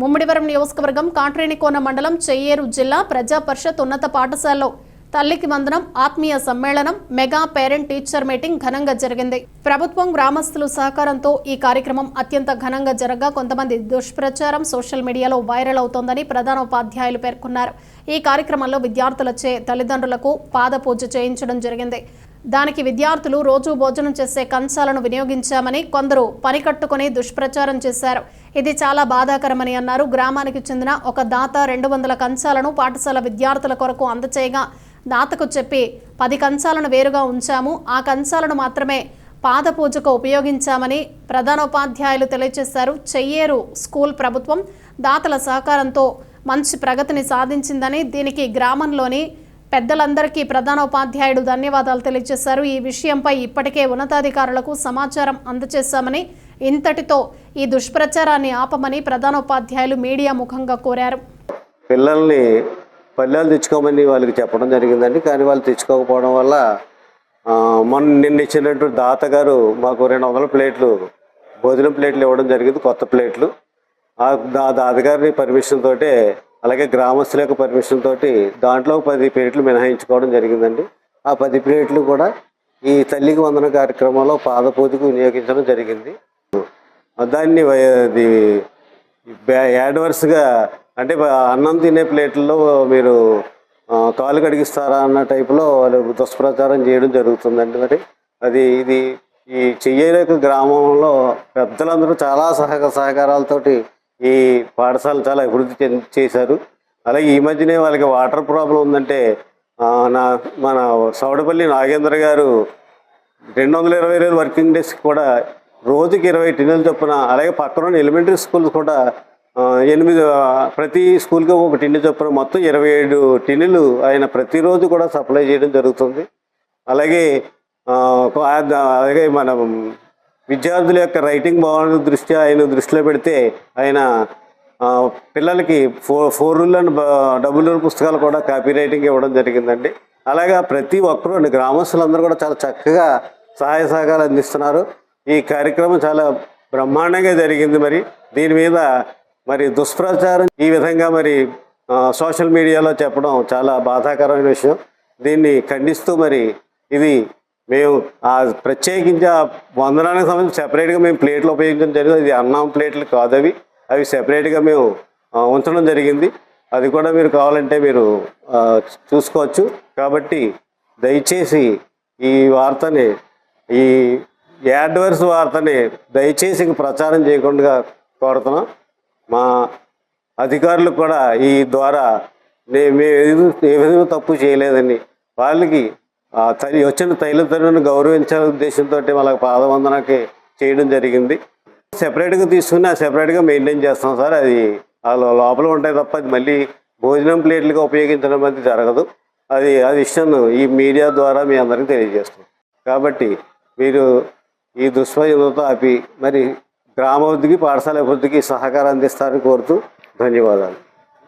ముమ్మిడివరం నియోజకవర్గం కాట్రేనికోన మండలం చెయ్యేరు జిల్లా ప్రజా పరిషత్ ఉన్నత పాఠశాలలో తల్లికి వందనం ఆత్మీయ సమ్మేళనం మెగా పేరెంట్ టీచర్ మీటింగ్ ఘనంగా జరిగింది. ప్రభుత్వం గ్రామస్తుల సహకారంతో ఈ కార్యక్రమం అత్యంత ఘనంగా జరగగా. కొంతమంది దుష్ప్రచారం సోషల్ మీడియాలో వైరల్ అవుతోందని ప్రధాన ఉపాధ్యాయులు పేర్కొన్నారు. ఈ కార్యక్రమంలో విద్యార్థులచే తల్లిదండ్రులకు పాదపూజ చేయించడం జరిగింది. దానికి విద్యార్థులు రోజు భోజనం చేసే కంచాలను వినియోగించామని కొందరు పని కట్టుకుని దుష్ప్రచారం చేశారు. ఇది చాలా బాధాకరమని అన్నారు. గ్రామానికి చెందిన ఒక దాత రెండు వందల కంచాలను పాఠశాల విద్యార్థుల కొరకు అందచేయగా దాతకు చెప్పి పది కంచాలను వేరుగా ఉంచాము. ఆ కంచాలను మాత్రమే పాదపూజకు ఉపయోగించామని ప్రధానోపాధ్యాయులు తెలియజేశారు. చెయ్యేరు స్కూల్ ప్రభుత్వం దాతల సహకారంతో మంచి ప్రగతిని సాధించిందని దీనికి గ్రామంలోని పెద్దలందరికీ ప్రధానోపాధ్యాయుడు ధన్యవాదాలు తెలియజేశారు. ఈ విషయంపై ఇప్పటికే ఉన్నతాధికారులకు సమాచారం అందజేశామని ఇంతటితో ఈ దుష్ప్రచారాన్ని ఆపమని ప్రధానోపాధ్యాయులు మీడియా ముఖంగా కోరారు. పిల్లల్ని పల్లెలు తెచ్చుకోమని వాళ్ళకి చెప్పడం జరిగిందండి. కానీ వాళ్ళు తెచ్చుకోకపోవడం వల్ల మొన్న నిన్న ఇచ్చినట్టు దాత గారు మాకు రెండు వందల ప్లేట్లు భోజనం ప్లేట్లు ఇవ్వడం జరిగింది కొత్త ప్లేట్లు. ఆ దా దాతగారి పర్మిషన్ తోటే అలాగే గ్రామస్తుల యొక్క పర్మిషన్ తోటి దాంట్లో పది ప్లేట్లు మినహాయించుకోవడం జరిగిందండి. ఆ పది ప్లేట్లు కూడా ఈ తల్లికి వందన కార్యక్రమంలో పాదపూజకు వినియోగించడం జరిగింది. దాన్ని వై- అది యాడ్వర్స్గా అంటే అన్నం తినే ప్లేట్లలో మీరు కాలు కడిగిస్తారా అన్న టైపులో వాళ్ళు దుష్ప్రచారం చేయడం జరుగుతుందండి మరి. అది ఇది ఈ చెయ్యలేక గ్రామంలో పెద్దలందరూ చాలా సహక సహకారాలతోటి ఈ పాఠశాల చాలా అభివృద్ధి చెంది చేశారు. అలాగే ఈ మధ్యనే వాళ్ళకి వాటర్ ప్రాబ్లం ఉందంటే నా మన సౌడపల్లి నాగేంద్ర గారు రెండు వందల ఇరవై రోజులు వర్కింగ్ డేస్ కూడా రోజుకి ఇరవై టిన్నెలు చొప్పున అలాగే పక్కన ఎలిమెంటరీ స్కూల్ కూడా ఎనిమిది ప్రతి స్కూల్కి ఒక టిన్ను చొప్పున మొత్తం ఇరవై ఏడు టిన్నులు ఆయన ప్రతిరోజు కూడా సప్లై చేయడం జరుగుతుంది. అలాగే అలాగే మనం విద్యార్థుల యొక్క రైటింగ్ బాగున్న దృష్ట్యా ఆయన దృష్టిలో పెడితే ఆయన పిల్లలకి four four rule and double rule పుస్తకాలు కూడా కాపీ రైటింగ్ ఇవ్వడం జరిగిందండి. అలాగా ప్రతి ఒక్కరు గ్రామస్తులందరూ కూడా చాలా చక్కగా సహాయ సహకారాలు అందిస్తున్నారు. ఈ కార్యక్రమం చాలా బ్రహ్మాండంగా జరిగింది మరి. దీని మీద మరి దుష్ప్రచారం ఈ విధంగా మరి సోషల్ మీడియాలో చెప్పడం చాలా బాధాకరమైన విషయం. దీన్ని ఖండిస్తూ మరి ఇది మేము ఆ ప్రత్యేకించి ఆ వందనానికి సంబంధించి సెపరేట్గా మేము ప్లేట్లు ఉపయోగించడం జరిగింది. అది అన్నం ప్లేట్లు కాదు అవి. అవి సెపరేట్గా మేము ఉంచడం జరిగింది. అది కూడా మీరు కావాలంటే మీరు చూసుకోవచ్చు. కాబట్టి దయచేసి ఈ వార్తని ఈ యాడ్వర్స్ వార్తని దయచేసి ఇంక ప్రచారం చేయకుండా కోరుతున్నాం. మా అధికారులు కూడా ఈ ద్వారా నే- మేము ఏ విధంగా తప్పు చేయలేదని వాళ్ళకి ఆ తల్లి వచ్చిన తల్లిదండ్రులను గౌరవించాలనే ఉద్దేశంతో వాళ్ళకి పాదవందనకి చేయడం జరిగింది. సెపరేట్గా తీసుకుని ఆ సెపరేట్గా మెయింటైన్ చేస్తాం సార్. అది వాళ్ళ లోపల ఉంటాయి తప్ప అది మళ్ళీ భోజనం ప్లేట్లుగా ఉపయోగించడం అనేది జరగదు. అది ఆ విషయం ఈ మీడియా ద్వారా మీ అందరికీ తెలియజేస్తాం. కాబట్టి మీరు ఈ దుష్ప్రయోగంతో ఆపి మరి గ్రామాభివృద్ధికి పాఠశాల అభివృద్ధికి సహకారం అందిస్తారని కోరుతూ ధన్యవాదాలు.